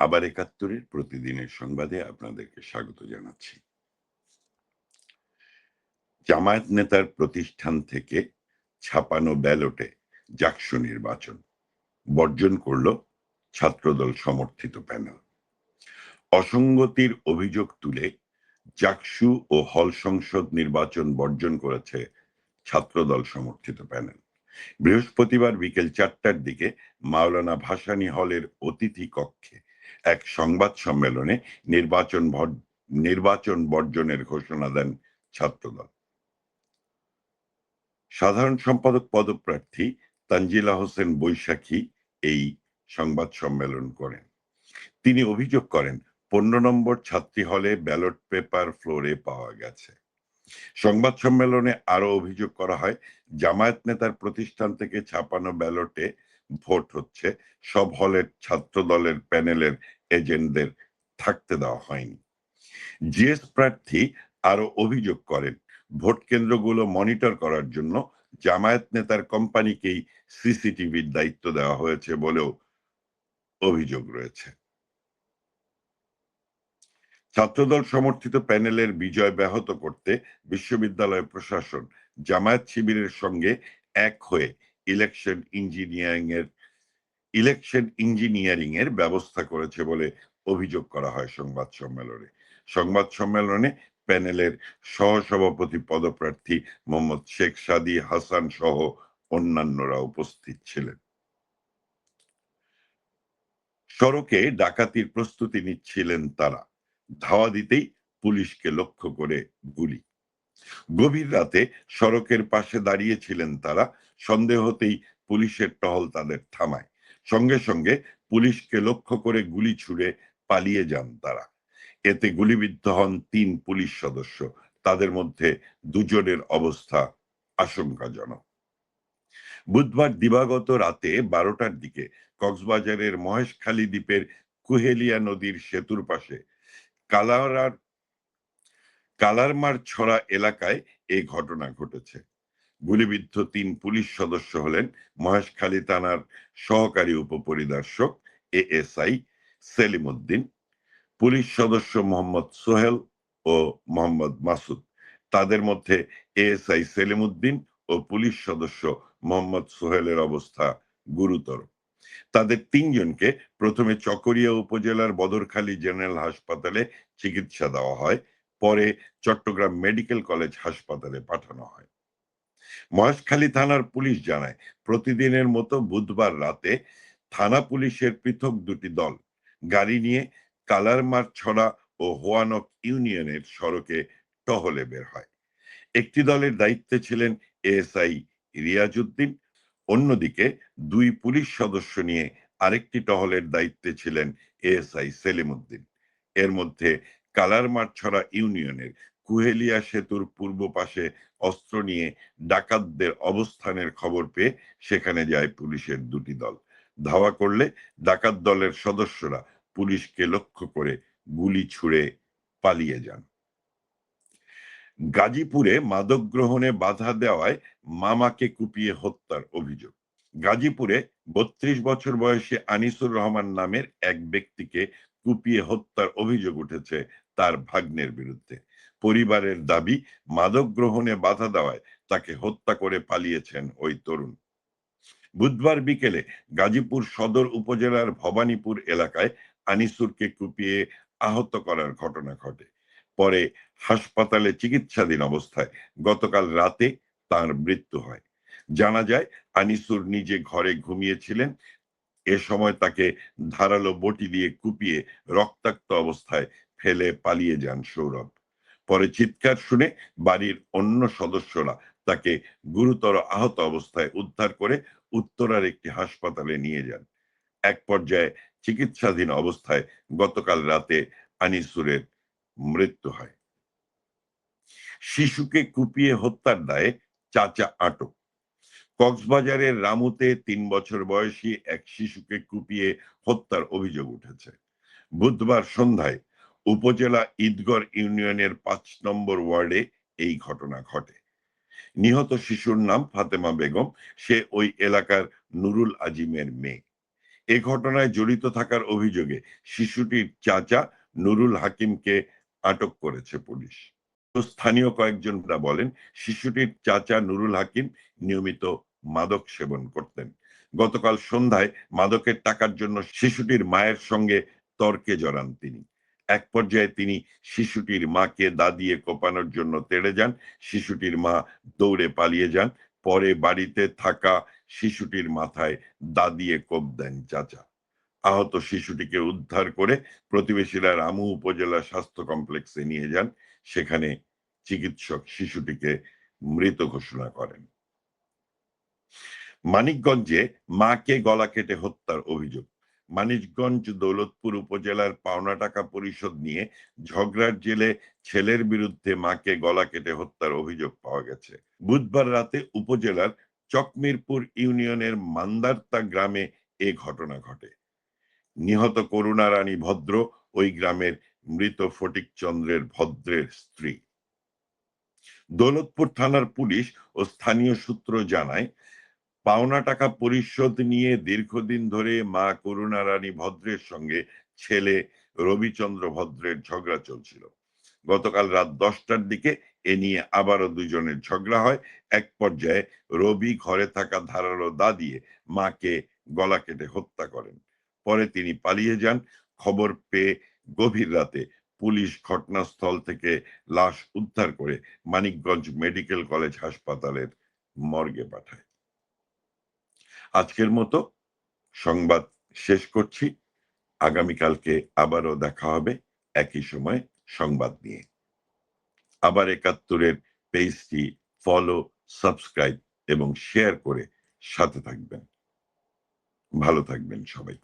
আবার একাত্তরের প্রতিদিনের সংবাদে আপনাদেরকে স্বাগত জানাচ্ছি। জামায়াত নেতার প্রতিষ্ঠান থেকে ছাপানো ব্যালটে জাকসু নির্বাচন, বর্জন করল ছাত্রদল সমর্থিত প্যানেল। অসঙ্গতির অভিযোগ তুলে জাকসু ও হল সংসদ নির্বাচন বর্জন করেছে ছাত্রদল সমর্থিত প্যানেল। বৃহস্পতিবার বিকেল চারটার দিকে মাওলানা ভাসানী হলের অতিথি কক্ষে এক সংবাদ সম্মেলনে নির্বাচন নির্বাচন বর্জনের ঘোষণা দেন ছাত্রদল। সাধারণ সম্পাদক পদপ্রার্থী তানজিলা হোসেন বৈশাখী এই সংবাদ সম্মেলন করেন। তিনি অভিযোগ করেন, পনেরো নম্বর ছাত্রী হলে ব্যালট পেপার ফ্লোরে পাওয়া গেছে। সংবাদ সম্মেলনে আরও অভিযোগ করা হয়, জামায়াত নেতার প্রতিষ্ঠান থেকে ছাপানো ব্যালটে ভোট হচ্ছে, সব হলের ছাত্র দলের প্যানেলের এজেন্টদের থাকতে দেওয়া হয়নি। জিএস প্রার্থী আরও অভিযোগ করেন, ভোট কেন্দ্রগুলো মনিটর করার জন্য জামায়াত নেতার কোম্পানিকেই সিসিটিভির দায়িত্ব দেওয়া হয়েছে বলেও অভিযোগ রয়েছে। ছাত্রদল সমর্থিত প্যানেলের বিজয় ব্যাহত করতে বিশ্ববিদ্যালয় প্রশাসন জামায়াত শিবিরের সঙ্গে এক হয়ে ইলেকশন ইঞ্জিনিয়ারিং এর ইলেকশন ইঞ্জিনিয়ারিং এর ব্যবস্থা করেছে বলে অভিযোগ করা হয় সংবাদ সম্মেলনে। সংবাদ সম্মেলনে প্যানেলের সহসভাপতি পদপ্রার্থী মোহাম্মদ শেখ সাদি হাসান সহ অন্যান্যরা উপস্থিত ছিলেন। সড়কে ডাকাতির প্রস্তুতি নিচ্ছিলেন তারা। ধাওয়া দিতেই পুলিশকে লক্ষ্য করে গুলি। গভীর রাতে সড়কের পাশে দাঁড়িয়েছিলেন তারা সন্দেহ হতেই পুলিশের টহল তাদের থামায়। সঙ্গে সঙ্গে পুলিশকে লক্ষ্য করে গুলি ছুড়ে পালিয়ে যান তারা। এতে গুলিবিদ্ধ হন তিন পুলিশ সদস্য। তাদের মধ্যে দুজনের অবস্থা আশঙ্কাজনক। বুধবার দিবাগত রাতে বারোটার দিকে কক্সবাজারের মহেশখালী দ্বীপের কুহেলিয়া নদীর সেতুর পাশে কালারার কালারমার ছড়া এলাকায় এই ঘটনা ঘটেছে। গুলিবিদ্ধ তিন পুলিশ সদস্য হলেন মহেশখালী থানার সহকারী উপপরিদর্শক এএসআই সেলিম উদ্দিন পুলিশ সদস্য মোহাম্মদ সোহেল ও মোহাম্মদ মাসুদ। তাদের মধ্যে এএসআই সেলিম উদ্দিন ও পুলিশ সদস্য মোহাম্মদ সোহেলের অবস্থা গুরুতর। তাদের তিনজনকে প্রথমে চকরিয়া উপজেলার বদরখালী জেনারেল হাসপাতালে চিকিৎসা দেওয়া হয়। পরে চট্টগ্রাম মেডিকেল কলেজ হাসপাতালে পাঠানো হয়। মহেশখালী থানার পুলিশ জানায়, প্রতিদিনের মতো বুধবার রাতে থানা পুলিশের পৃথক দুটি দল গাড়ি নিয়ে কালারমার ছড়া ও হোয়ানক ইউনিয়নের সড়কে টহলে বের হয়। একটি দলের দায়িত্বে ছিলেন এএসআই রিয়াজউদ্দিন অন্যদিকে দুই পুলিশ সদস্য নিয়ে আরেকটি টহলের দায়িত্বে ছিলেন এএসআই সেলিম উদ্দিন এর মধ্যে কালারমারছড়া ইউনিয়নের কুহেলিয়া সেতুর পূর্ব পাশে অস্ত্র নিয়ে ডাকাতদের অবস্থানের খবর পেয়ে সেখানে যায় পুলিশের দুটি দল। ধাওয়া করলে ডাকাত দলের সদস্যরা পুলিশকে লক্ষ্য করে গুলি ছুড়ে পালিয়ে যান। গাজীপুরে মাদক গ্রহণে বাধা দেওয়ায় মামাকে কুপিয়ে হত্যার অভিযোগ। গাজীপুরে বত্রিশ বছর বয়সী আনিসুর রহমান নামের এক ব্যক্তিকে কুপিয়ে হত্যার অভিযোগ উঠেছে তার ভাগ্নের বিরুদ্ধে। পরিবারের দাবি, মাদক গ্রহণে বাধা দেওয়ায় তাকে হত্যা করে পালিয়েছেন ওই তরুণ। বুধবার বিকেলে গাজীপুর সদর উপজেলার ভবানীপুর এলাকায় আনিসুরকে কুপিয়ে আহত করার ঘটনা ঘটে। পরে হাসপাতালে চিকিৎসাধীন অবস্থায় গতকাল রাতে তার মৃত্যু হয়। জানা যায়, আনিসুর নিজে ঘরে ঘুমিয়েছিলেন। এ সময় তাকে ধারালো বটি দিয়ে কুপিয়ে রক্তাক্ত অবস্থায় ফেলে পালিয়ে যান সৌরভ। পরে চিৎকার শুনে বাড়ির অন্য সদস্যরা তাকে গুরুতর আহত অবস্থায় উদ্ধার করে উত্তরার একটি হাসপাতালে নিয়ে যান। এক পর্যায়ে চিকিৎসাধীন অবস্থায় গতকাল রাতে আনিসুরের মৃত্যু হয়। শিশুকে কুপিয়ে হত্যার দায়ে চাচা আটক। কক্সবাজারের রামুতে তিন বছর বয়সী এক শিশুকে কুপিয়ে হত্যার অভিযোগ উঠেছে। বুধবার সন্ধ্যায় উপজেলা ঈদগড় ইউনিয়নের পাঁচ নম্বর ওয়ার্ডে এই ঘটনা ঘটে। নিহত শিশুর নাম ফাতেমা বেগম, সে ওই এলাকার নুরুল আজিমের মেয়ে। এ ঘটনায় জড়িত থাকার অভিযোগে শিশুটির চাচা নুরুল হাকিমকে আটক করেছে পুলিশ। স্থানীয় কয়েকজনরা বলেন, শিশুটির চাচা নুরুল হাকিম নিয়মিত মাদক সেবন করতেন। গতকাল সন্ধ্যায় মাদকের টাকার জন্য শিশুটির মায়ের সঙ্গে তর্কে জড়ান তিনি। এক পর্যায়ে তিনি শিশুটির মাকে দা দিয়ে কোপানোর জন্য তেড়ে যান। শিশুটির মা দৌড়ে পালিয়ে যান। পরে বাড়িতে থাকা শিশুটির মাথায় দা দিয়ে কোপ দেন চাচা। আহত শিশুটিকে উদ্ধার করে প্রতিবেশীরা রামু উপজেলা স্বাস্থ্য কমপ্লেক্সে নিয়ে যান। সেখানে চিকিৎসক শিশুটিকে মৃত ঘোষণা করেন। মানিকগঞ্জে মাকে গলা কেটে হত্যার অভিযোগ। মানিকগঞ্জ দৌলতপুর উপজেলার পাওনা টাকা পরিশোধ নিয়ে ঝগড়ার জেলে ছেলের বিরুদ্ধে মাকে গলা কেটে হত্যার অভিযোগ পাওয়া গেছে। বুধবার রাতে উপজেলার চকমিরপুর ইউনিয়নের মান্দারতা গ্রামে এ ঘটনা ঘটে। নিহত করুণা রানী ভদ্র ওই গ্রামের মৃত ফটিক চন্দ্রের ভদ্রের স্ত্রী। দৌলতপুর থানার পুলিশ ও স্থানীয় সূত্র জানায় পাওনা টাকা পরিশোধ নিয়ে দীর্ঘদিন ধরে মা করুণা রানী ভদ্রের সঙ্গে ছেলে রবিচন্দ্র ভদ্রের ঝগড়া চলছিল। গতকাল রাত দশটার দিকে এ নিয়ে আবারও দুজনের ঝগড়া হয়। এক পর্যায়ে রবি ঘরে থাকা ধারালো দা দিয়ে মাকে গলা কেটে হত্যা করেন। পরে তিনি পালিয়ে যান। খবর পেয়ে গভীর রাতে পুলিশ ঘটনাস্থল থেকে লাশ উদ্ধার করে মানিকগঞ্জ মেডিকেল কলেজ হাসপাতালের মর্গে পাঠায়। আজকের মতো সংবাদ শেষ করছি। আগামীকালকে আবারও দেখা হবে একই সময় সংবাদ নিয়ে। আবার একাত্তরের পেজটি ফলো সাবস্ক্রাইব এবং শেয়ার করে সাথে থাকবেন। ভালো থাকবেন সবাই।